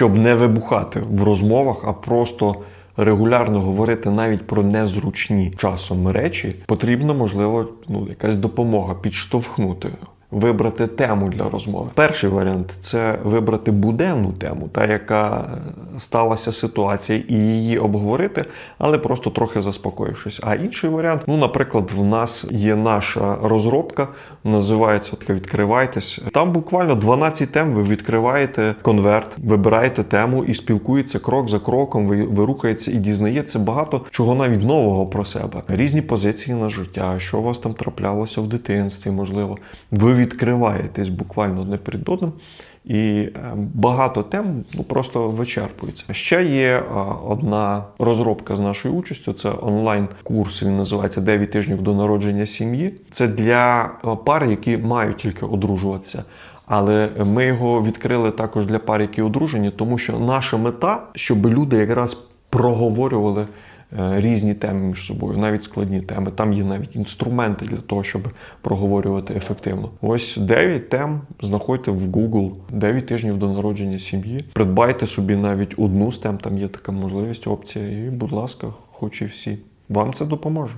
щоб не вибухати в розмовах, а просто регулярно говорити навіть про незручні часом речі, потрібна, можливо, ну, якась допомога підштовхнути. Вибрати тему для розмови. Перший варіант це вибрати буденну тему, та яка сталася ситуація, і її обговорити, але просто трохи заспокоївшись. А інший варіант, ну, наприклад, в нас є наша розробка, називається відкривайтесь. Там буквально 12 тем. Ви відкриваєте конверт, вибираєте тему і спілкується крок за кроком. Ви, ви рухаєтеся і дізнаєте багато чого навіть нового про себе. Різні позиції на життя, що у вас там траплялося в дитинстві, можливо. Ви відкриваєтесь буквально одне перед одним. І е, багато тем ну, просто вичерпується. Ще є е, одна розробка з нашою участю. Це онлайн-курс. Він називається «9 тижнів до народження сім'ї. Це для е, пар, які мають тільки одружуватися. Але ми його відкрили також для пар, які одружені, тому що наша мета, щоб люди якраз проговорювали різні теми між собою, навіть складні теми. Там є навіть інструменти для того, щоб проговорювати ефективно. Ось 9 тем знаходьте в Google 9 тижнів до народження сім'ї. Придбайте собі навіть одну з тем, там є така можливість, опція, і, будь ласка, хоч і всі. Вам це допоможе.